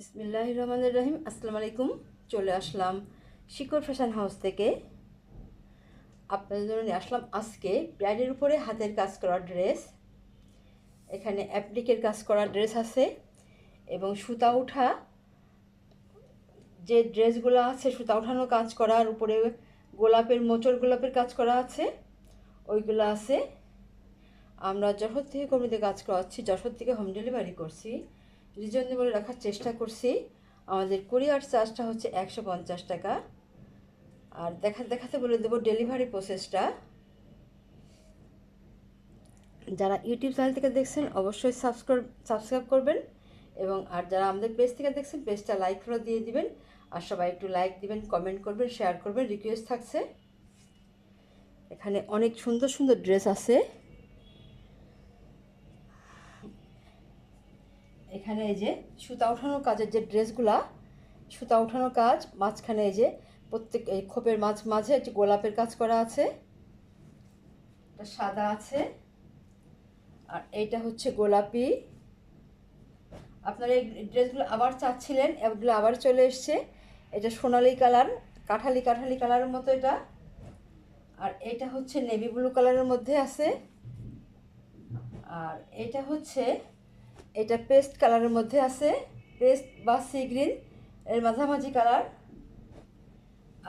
বিসমিল্লাহ রহমান রহিম, আসসালামু আলাইকুম। চলে আসলাম শিকড় ফ্যাশন হাউস থেকে। আপনাদের জন্য নিয়ে আসলাম আজকে ব্রাইডের উপরে হাতের কাজ করা ড্রেস। এখানে অ্যাপ্লিকের কাজ করা ড্রেস আছে এবং সুতা উঠা যে ড্রেসগুলো আছে, সুতা উঠানো কাজ করার উপরে গোলাপের মোচর গোলাপের কাজ করা আছে, ওইগুলো আছে। আমরা যশোর থেকে কর্মীদের কাজ করাচ্ছি, যশোর থেকে হোম ডেলিভারি করছি। রিজনেবল রাখার চেষ্টা করছি। আমাদের কুরিয়ার চার্জটা হচ্ছে একশো পঞ্চাশ টাকা। আর দেখা দেখাতে বলে দেবো ডেলিভারি প্রসেসটা। যারা ইউটিউব চ্যানেল থেকে দেখছেন, অবশ্যই সাবস্ক্রাইব সাবস্ক্রাইব করবেন এবং আর যারা আমাদের পেজ থেকে দেখছেন, পেজটা লাইক করে দিয়ে দিবেন। আর সবাই একটু লাইক দিবেন কমেন্ট করবেন শেয়ার করবেন রিকোয়েস্ট থাকছে। এখানে অনেক সুন্দর সুন্দর ড্রেস আছে। এখানে এই যে সুতা ওঠানোর কাজের যে ড্রেসগুলা, সুতা ওঠানোর কাজ, মাঝখানে এই যে প্রত্যেক এই খোপের মাঝ, মাঝে একটি গোলাপের কাজ করা আছে। সাদা আছে। আর এইটা হচ্ছে গোলাপি। আপনারা এই ড্রেসগুলো আবার চাচ্ছিলেন, এগুলো আবার চলে এসছে। এটা সোনালি কালার, কাঠালি কাঠালি কালারের মতো এটা। আর এটা হচ্ছে নেভি ব্লু কালারের মধ্যে আছে। আর এটা হচ্ছে এটা পেস্ট কালারের মধ্যে আছে। পেস্ট বা সি গ্রিন এর মাঝামাঝি কালার।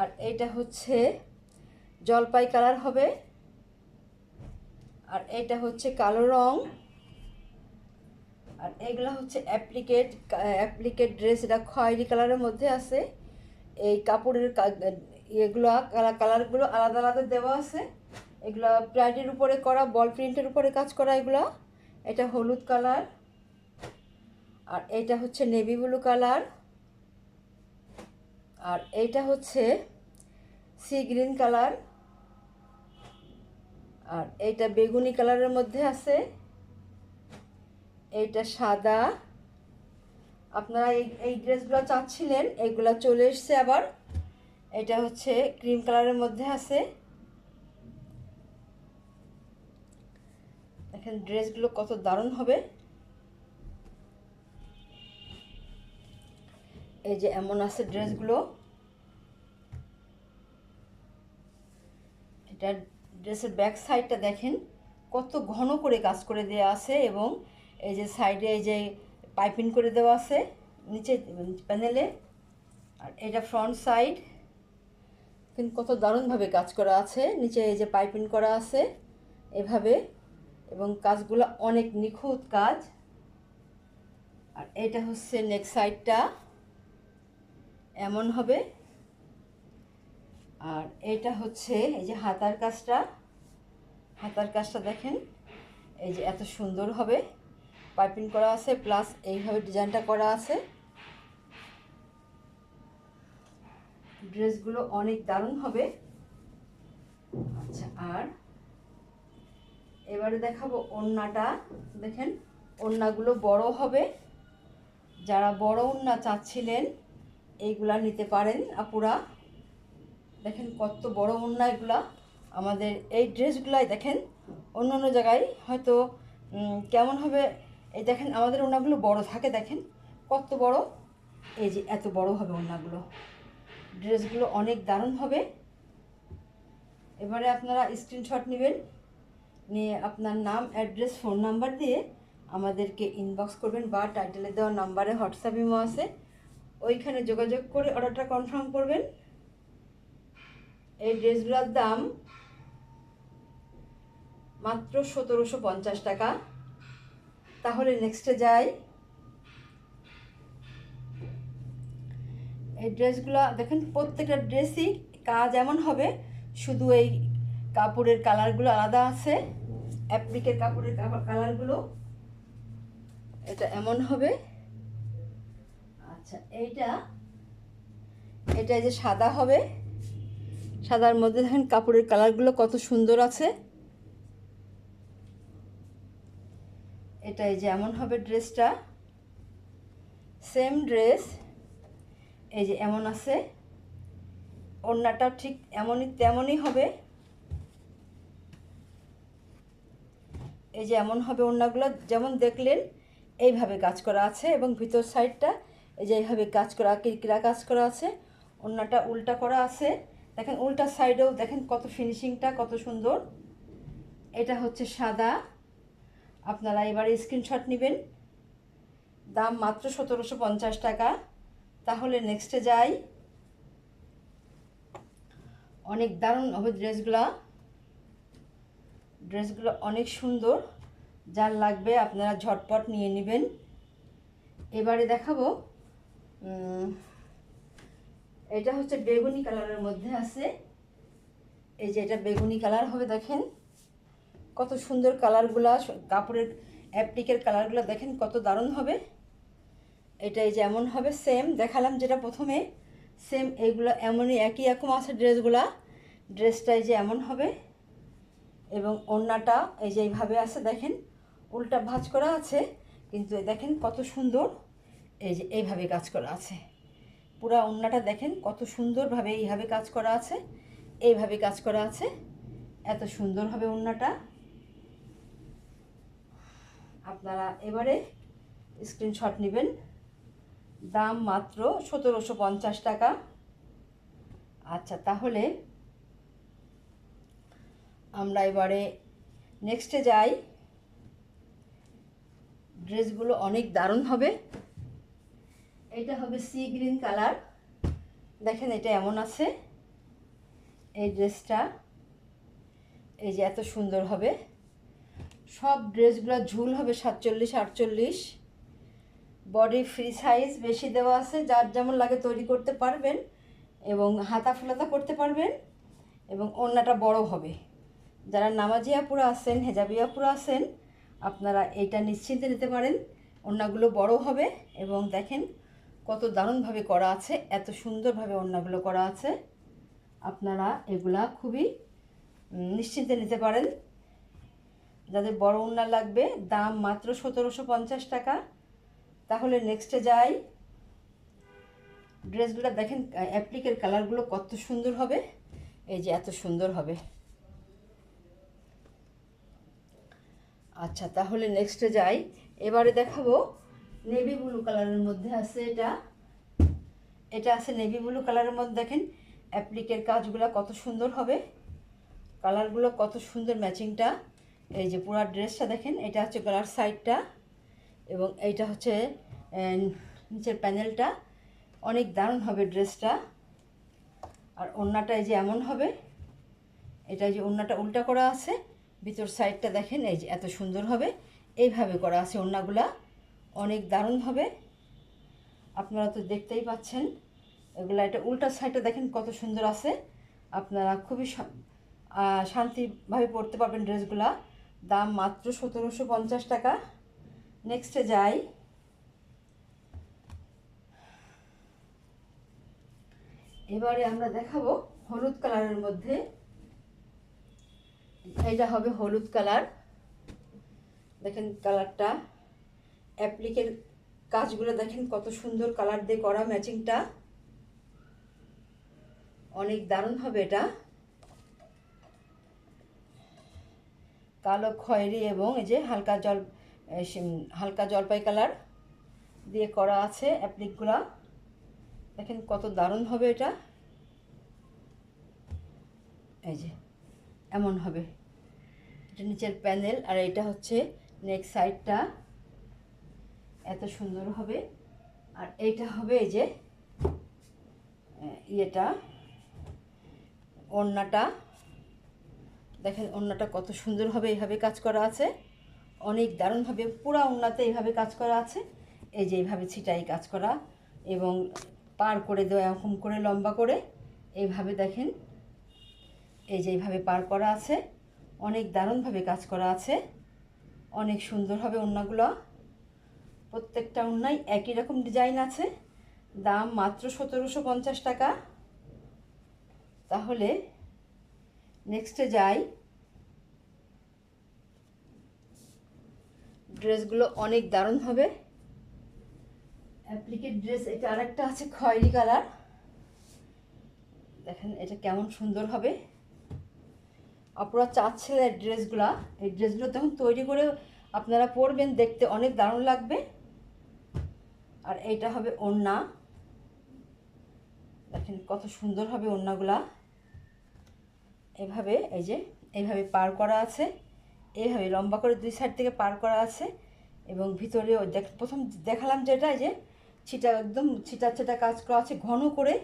আর এটা হচ্ছে জলপাই কালার হবে। আর এটা হচ্ছে কালো রং। আর এগুলো হচ্ছে অ্যাপ্লিকেট অ্যাপ্লিকেট ড্রেস এটা খয়েরি কালারের মধ্যে আছে। এই কাপড়ের এগুলো কালারগুলো আলাদা আলাদা দেওয়া আছে। এগুলো প্রাইডের উপরে করা, বল প্রিন্টের উপরে কাজ করা এগুলো। এটা হলুদ কালার। আর এইটা হচ্ছে নেভি ব্লু কালার। আর এইটা হচ্ছে সি গ্রিন কালার। আর এইটা বেগুনি কালারের মধ্যে আছে। এইটা সাদা। আপনারা এই এই ড্রেসগুলো চাচ্ছিলেন এইগুলো চলে এসছে আবার। এটা হচ্ছে ক্রিম কালারের মধ্যে আছে। দেখেন ড্রেসগুলো কত দারুণ হবে। এই যে এমন আছে ড্রেসগুলো। এটা ড্রেসের ব্যাক সাইডটা দেখেন, কত ঘন করে কাজ করে দেওয়া আছে এবং এই যে সাইডে এই যে পাইপিং করে দেওয়া আছে, নিচে প্যানেলে। আর এটা ফ্রন্ট সাইড। কিন্তু কত দারুণভাবে কাজ করা আছে, নিচে এই যে পাইপিং করা আছে এভাবে। এবং কাজগুলো অনেক নিখুঁত কাজ। আর এটা হচ্ছে নেক্সট সাইডটা। এমন হবে। আর এটা হচ্ছে এই যে হাতার কাজটা। হাতার কাজটা দেখেন, এই যে এত সুন্দর হবে। পাইপিং করা আছে, প্লাস এইভাবে ডিজাইনটা করা আছে। ড্রেসগুলো অনেক দারুণ হবে। আচ্ছা আর এবারে দেখাবো ওড়নাটা। দেখেন, ওড়নাগুলো বড় হবে। যারা বড় ওড়না চাচ্ছিলেন এইগুলা নিতে পারেন আপুরা। দেখেন কত বড় ওড়না এগুলা। আমাদের এই ড্রেসগুলাই দেখেন, অন্য অন্য জায়গায় হয়তো কেমন হবে, এই দেখেন আমাদের ওড়নাগুলো বড় থাকে দেখেন, কত বড়। এই যে এত বড় হবে ওড়নাগুলো। ড্রেসগুলো অনেক দারুণ হবে। এবারে আপনারা স্ক্রিনশট নেবেন, নিয়ে আপনার নাম অ্যাড্রেস ফোন নাম্বার দিয়ে আমাদেরকে ইনবক্স করবেন বা টাইটেলে দেওয়া নাম্বারে হোয়াটসঅ্যাপ ইমো আছে। ওইখানে যোগাযোগ করে অর্ডারটা কনফার্ম করবেন। এই ড্রেসগুলোর দাম মাত্র সতেরোশো পঞ্চাশ টাকা। তাহলে নেক্সটে যাই। এই ড্রেসগুলো, দেখেন, প্রত্যেকটা ড্রেসই কাজ এমন হবে, শুধু এই কাপড়ের কালারগুলো আলাদা আছে অ্যাপ্লিকের কাপড়ের কালারগুলো, এটা এমন হবে। আচ্ছা এইটা, এটা যে সাদা হবে, সাদার মধ্যে দেখেন কাপড়ের কালারগুলো কত সুন্দর আছে। এটা এই যে এমন হবে ড্রেসটা। সেম ড্রেস, এই যে এমন আছে। ওড়নাটা ঠিক এমনই, তেমনই হবে। এই যে এমন হবে ওড়নাগুলো, যেমন দেখলেন, এইভাবে কাজ করা আছে এবং ভিতর সাইডটা এই যে এইভাবে কাজ করা, কিরকিরা কাজ করা আছে অন্যটা উল্টা করা আছে। দেখেন উল্টা সাইডেও দেখেন কত ফিনিশিংটা কত সুন্দর। এটা হচ্ছে সাদা। আপনারা এবারে স্ক্রিনশট নেবেন। দাম মাত্র সতেরোশো পঞ্চাশ টাকা। তাহলে নেক্সটে যাই। অনেক দারুণ হবে ড্রেসগুলা ড্রেসগুলো অনেক সুন্দর। যার লাগবে আপনারা ঝটপট নিয়ে নেবেন। এবারে দেখাবো এটা হচ্ছে বেগুনি কালারের মধ্যে আছে। এই যে এটা বেগুনি কালার হবে, দেখেন। কত সুন্দর কালারগুলা কাপড়ের অ্যাপ্লিকের কালারগুলো, দেখেন কত দারুণ হবে। এটা এই যে এমন হবে সেম দেখালাম যেটা প্রথমে। সেম এইগুলো, এমনই একই রকম আছে ড্রেসগুলা। ড্রেসটা এই যে এমন হবে। এবং ওড়নাটা এই যে এইভাবে আছে, দেখেন। উল্টা ভাঁজ করা আছে, কিন্তু দেখেন কত সুন্দর। এই যে এইভাবে কাজ করা আছে। পুরা ওড়নাটা দেখেন কত সুন্দরভাবে এইভাবে কাজ করা আছে, এইভাবে কাজ করা আছে, এত সুন্দর হবে ওড়নাটা আপনারা এবারে স্ক্রিনশট নেবেন। দাম মাত্র সতেরোশো পঞ্চাশ টাকা। আচ্ছা তাহলে আমরা এবারে নেক্সটে যাই। ড্রেসগুলো অনেক দারুণ হবে। এটা হবে সি গ্রিন কালার দেখেন এটা এমন আছে। এই ড্রেসটা এই যে এত সুন্দর হবে। সব ড্রেসগুলো ঝুল হবে সাতচল্লিশ, আটচল্লিশ। বডি ফ্রি সাইজ বেশি দেওয়া আছে, যার যেমন লাগে তৈরি করতে পারবেন এবং হাতা ফুলাতা করতে পারবেন এবং ওড়নাটা বড় হবে। যারা নামাজিয়াপুরা আছেন, হেজাবিয়াপুরা আছেন, আপনারা এইটা নিশ্চিন্তে নিতে পারেন। ওড়নাগুলো বড় হবে এবং দেখেন কত দারুণভাবে করা আছে, এত সুন্দরভাবে ওড়নাগুলো করা আছে। আপনারা এগুলা খুবই নিশ্চিন্তে নিতে পারেন। যাদের বড় ওড়না লাগবে, দাম মাত্র সতেরোশো পঞ্চাশ টাকা। তাহলে নেক্সটে যাই। ড্রেসগুলো দেখেন অ্যাপ্লিকের কালারগুলো কত সুন্দর হবে। এই যে এত সুন্দর হবে। আচ্ছা তাহলে নেক্সটে যাই। এবারে দেখাবো নেভি ব্লু কালারের মধ্যে আছে এটা। এটা আছে নেভি ব্লু কালারের মধ্যে দেখেন অ্যাপ্লিকের কাজগুলো কত সুন্দর হবে। কালারগুলো কত সুন্দর ম্যাচিংটা এই যে পুরা ড্রেসটা দেখেন, এটা হচ্ছে গলার সাইডটা এবং এইটা হচ্ছে নিচের প্যানেলটা অনেক দারুণ হবে ড্রেসটা আর ওড়নাটা এই যে এমন হবে, এটা যে ওড়নাটা উল্টা করা আছে। ভিতর সাইডটা দেখেন, এই যে এত সুন্দর হবে। এইভাবে করা আছে ওড়নাগুলা। অনেক দারুণ হবে আপনারা তো দেখতেই পাচ্ছেন, এগুলো এটা উল্টা সাইডটা দেখেন কত সুন্দর আছে। আপনারা খুবই শান্তিভাবে পরতে পারবেন ড্রেসগুলা। দাম মাত্র সতেরোশো পঞ্চাশ টাকা। নেক্সটে যাই। এবারে আমরা দেখাবো হলুদ কালারের মধ্যে। এটা হবে হলুদ কালার। দেখেন কালারটা। অ্যাপ্লিকের কাজগুলো দেখেন, কত সুন্দর কালার দিয়ে করা ম্যাচিংটা অনেক দারুণ হবে এটা। কালো খয়েরি এবং এই যে হালকা জল হালকা জলপাই কালার দিয়ে করা আছে অ্যাপ্লিকগুলা। দেখেন কত দারুণ হবে এটা। এই যে, এমন হবে। এটা নিচের প্যানেল আর এটা হচ্ছে নেক্সট সাইডটা এত সুন্দর হবে। আর এইটা হবে এই যে, ইয়েটা, ওড়নাটা। দেখেন ওড়নাটা কত সুন্দর হবে এইভাবে কাজ করা আছে। অনেক দারুণভাবে পুরা ওড়নাতে এইভাবে কাজ করা আছে। এই যে এইভাবে ছিটাই কাজ করা এবং পার করে দেওয়া, এরকম করে লম্বা করে। এইভাবে দেখেন, এই যে এইভাবে পার করা আছে। অনেক দারুণভাবে কাজ করা আছে। অনেক সুন্দর হবে ওড়নাগুলো। প্রত্যেকটা ওড়নায় একই রকম ডিজাইন আছে। দাম মাত্র সতেরোশো পঞ্চাশ টাকা। তাহলে নেক্সটে যাই। ড্রেসগুলো অনেক দারুণ হবে। অ্যাপ্লিকেট ড্রেস এটা আরেকটা আছে খয়েরি কালার। দেখেন এটা কেমন সুন্দর হবে। আপনারা এই ড্রেসগুলা এই ড্রেসগুলো তখন তৈরি করে আপনারা পরবেন, দেখতে অনেক দারুণ লাগবে। আর এইটা হবে ওড়না। দেখেন কত সুন্দর হবে ওড়নাগুলা। এভাবে, এই যে এইভাবে পার করা আছে। এইভাবে লম্বা করে দুই সাইড থেকে পার করা আছে। এবং ভিতরে দেখ, প্রথম দেখালাম যেটা যে, ছিটা একদম ছিটা ছিটা কাজ করা আছে ঘন করে।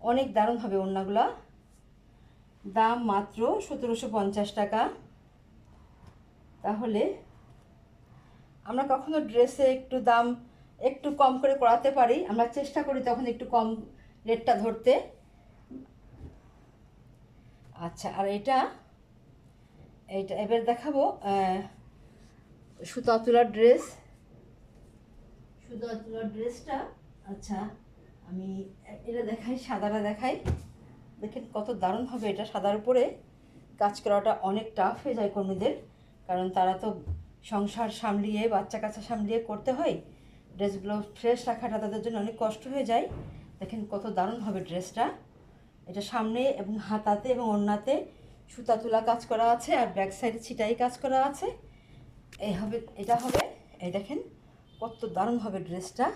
অনেক দারুণ হবে ওড়নাগুলা। দাম মাত্র সতেরোশো পঞ্চাশ টাকা। তাহলে আমরা কখনো ড্রেসে একটু দাম একটু কম করে করাতে পারি, আমরা চেষ্টা করি তখন একটু কম রেটটা ধরতে। আচ্ছা আর এটা এইটা এবার দেখাবো সুতা তোলার ড্রেস সুতা তোলার ড্রেসটা আচ্ছা আমি এটা দেখাই, সাদাটা দেখাই। দেখেন কত দারুণ হবে এটা সাদার উপরে। কাজ করাটা অনেক টাফ হয়ে যায় কর্মীদের, কারণ তারা তো সংসার সামলিয়ে, বাচ্চা কাচ্চা সামলিয়ে করতে হয়। ড্রেসগুলো ফ্রেশ রাখাটা তাদের জন্য অনেক কষ্ট হয়ে যায়। দেখেন কত দারুণ হবে ড্রেসটা এটা সামনে এবং হাতাতে এবং ওড়নাতে সুতা তোলা কাজ করা আছে আর ব্যাক সাইডে ছিটাই কাজ করা আছে। এই হবে, এটা হবে, এই দেখেন কত দারুণ হবে ড্রেসটা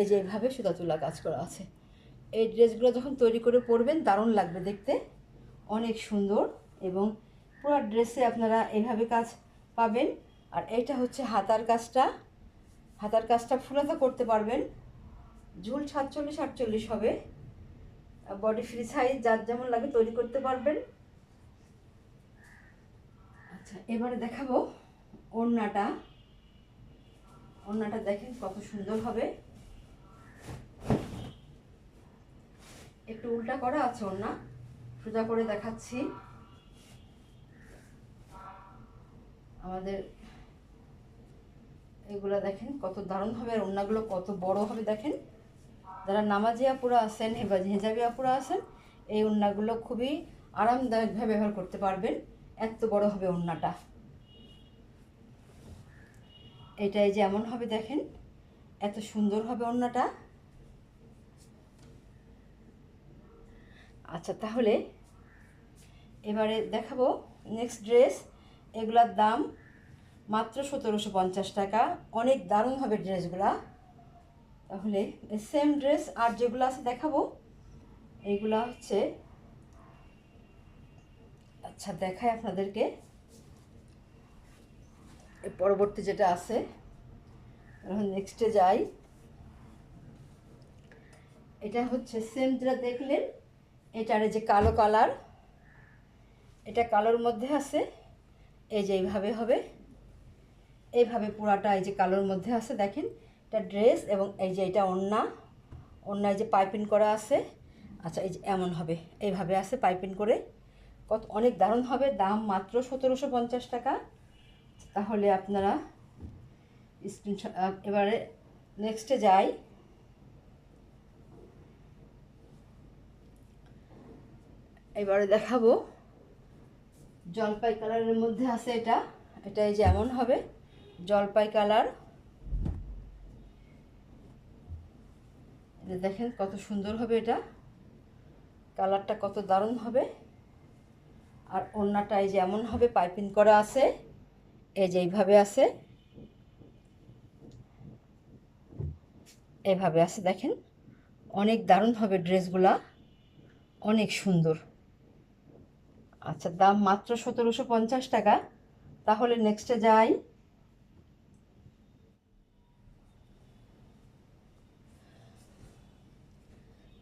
এই যে এইভাবে সুতা তোলা কাজ করা আছে। এই ড্রেসগুলো যখন তৈরি করে পরবেন দারুণ লাগবে দেখতে। অনেক সুন্দর এবং পুরো ড্রেসে আপনারা এইভাবে কাজ পাবেন। আর এইটা হচ্ছে হাতার কাজটা। হাতার কাজটা ফুলাতে করতে পারবেন। ঝুল সাতচল্লিশ, আটচল্লিশ হবে। বডি ফ্রি সাইজ যার যেমন লাগে তৈরি করতে পারবেন। আচ্ছা এবারে দেখাবো ওড়নাটা। ওড়নাটা দেখেন কত সুন্দর হবে। একটু উল্টা করা আছে ওড়না। সোজা করে দেখাচ্ছি। আমাদের এগুলো দেখেন, কত দারুণ হবে, আর ওড়নাগুলো কত বড় হবে দেখেন। যারা নামাজি আপুরা আছেন এবার হেজাবি আপুরা আছেন, এই ওড়নাগুলো খুবই আরামদায়কভাবে ব্যবহার করতে পারবেন। এত বড় হবে ওড়নাটা। এটাই যেমন হবে দেখেন, এত সুন্দর হবে ওড়নাটা। আচ্ছা তাহলে এবারে দেখাবো নেক্সট ড্রেস এগুলার দাম মাত্র সতেরোশো পঞ্চাশ টাকা। অনেক দারুণ হবে ড্রেসগুলা। তাহলে সেম ড্রেস আর যেগুলো আছে দেখাবো, এইগুলা হচ্ছে আচ্ছা দেখাই আপনাদেরকে। পরবর্তী যেটা আছে নেক্সটে যাই। এটা হচ্ছে সেম যেটা দেখলেন, এটার যে কালো কালার এটা কালোর মধ্যে আছে, এই যে এইভাবে হবে। এইভাবে পুরাটা এই যে কালোর মধ্যে আছে, দেখেন। এটা ড্রেস এবং এই যে এটা ওড়না। ওড়নায় যে পাইপিং করা আছে। আচ্ছা এই যে এমন হবে। এইভাবে আছে পাইপিং করে। কত, অনেক দারুণ হবে। দাম মাত্র সতেরোশো পঞ্চাশ টাকা। তাহলে আপনারা স্ক্রিনশট এবারে নেক্সটে যাই। এবারে দেখাবো। জলপাই কালারের মধ্যে আছে এটা। এটা এই যে এমন হবে। জলপাই কালার। দেখেন কত সুন্দর হবে এটা। কালারটা কত দারুণ হবে। আর ওড়নাটা এই যে এমন হবে, পাইপিং করা আছে। এই যে এইভাবে আছে। এভাবে আছে, দেখেন। অনেক দারুণ হবে ড্রেসগুলা। অনেক সুন্দর। আচ্ছা দাম মাত্র সতেরোশো পঞ্চাশ টাকা। তাহলে নেক্সটে যাই।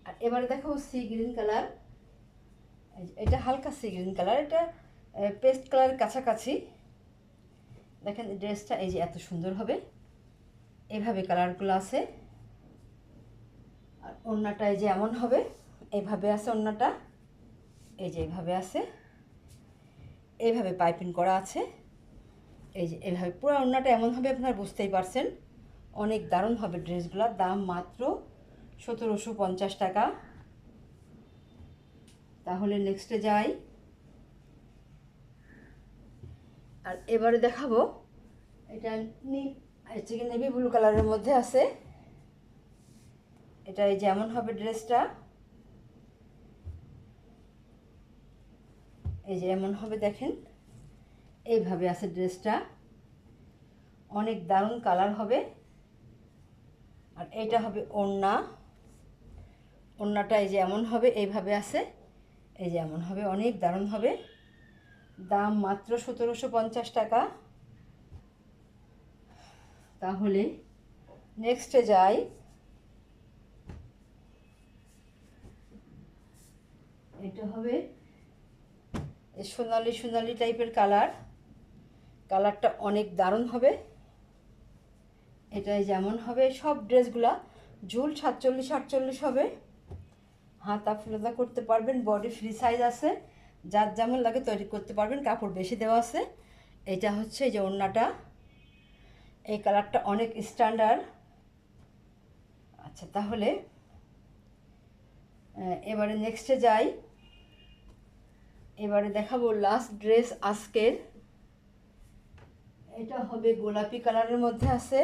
আর এবারে দেখো সি গ্রিন কালার এটা হালকা সি গ্রিন কালার এটা পেস্ট কালারের কাছাকাছি। দেখেন ড্রেসটা এই যে এত সুন্দর হবে। এইভাবে কালারগুলো আছে। আর ওড়নাটা এই যে এমন হবে এইভাবে আছে ওড়নাটা। এই যে এইভাবে আছে। এইভাবে পাইপিং করা আছে। এই যে এভাবে, পুরো ওড়নাটা এমন হবে, আপনারা বুঝতেই পারছেন। অনেক দারুণ হবে ড্রেসগুলোর দাম মাত্র সতেরোশো পঞ্চাশ টাকা। তাহলে নেক্সটে যাই। আর এবারে দেখাবো। এটা নি, হচ্ছে কি নেভি ব্লু কালারের মধ্যে আছে। এটা এই যেমন হবে ড্রেসটা এই যে এমন হবে দেখেন। এইভাবে আছে ড্রেসটা অনেক দারুণ কালার হবে। আর এটা হবে ওড়না। ওড়নাটা এই যে এমন হবে, এইভাবে আছে, এই যে এমন হবে, অনেক দারুণ হবে। দাম মাত্র সতেরোশো পঞ্চাশ টাকা। তাহলে নেক্সটে যাই। এটা হবে সোনালি সোনালি টাইপের কালার কালারটা অনেক দারুণ হবে। এটাই যেমন হবে, সব ড্রেসগুলা ঝুল সাতচল্লিশ আটচল্লিশ হবে। হাতা ফুলাতা করতে পারবেন বডি ফ্রি সাইজ আছে, যার যেমন লাগে তৈরি করতে পারবেন, কাপড় বেশি দেওয়া আছে। এটা হচ্ছে এই যে ওড়নাটা। এই কালারটা অনেক স্ট্যান্ডার্ড আচ্ছা তাহলে এবারে নেক্সটে যাই। এবারে দেখাবো লাস্ট ড্রেস আজকের। এটা হবে গোলাপি কালারের মধ্যে আছে।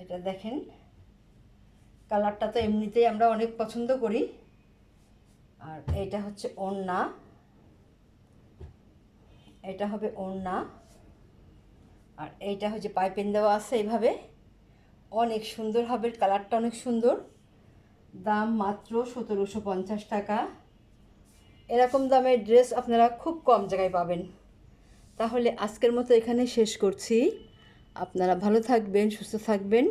এটা দেখেন। কালারটা তো এমনিতেই আমরা অনেক পছন্দ করি। আর এটা হচ্ছে ওড়না। এটা হবে ওড়না। আর এইটা হচ্ছে পাইপেন দেওয়া আছে এইভাবে। অনেক সুন্দর হবে, কালারটা অনেক সুন্দর। দাম মাত্র সতেরোশো পঞ্চাশ টাকা। এরকম দামের ড্রেস আপনারা খুব কম জায়গায় পাবেন। তাহলে আজকের মতো এখানে শেষ করছি। আপনারা ভালো থাকবেন, সুস্থ থাকবেন।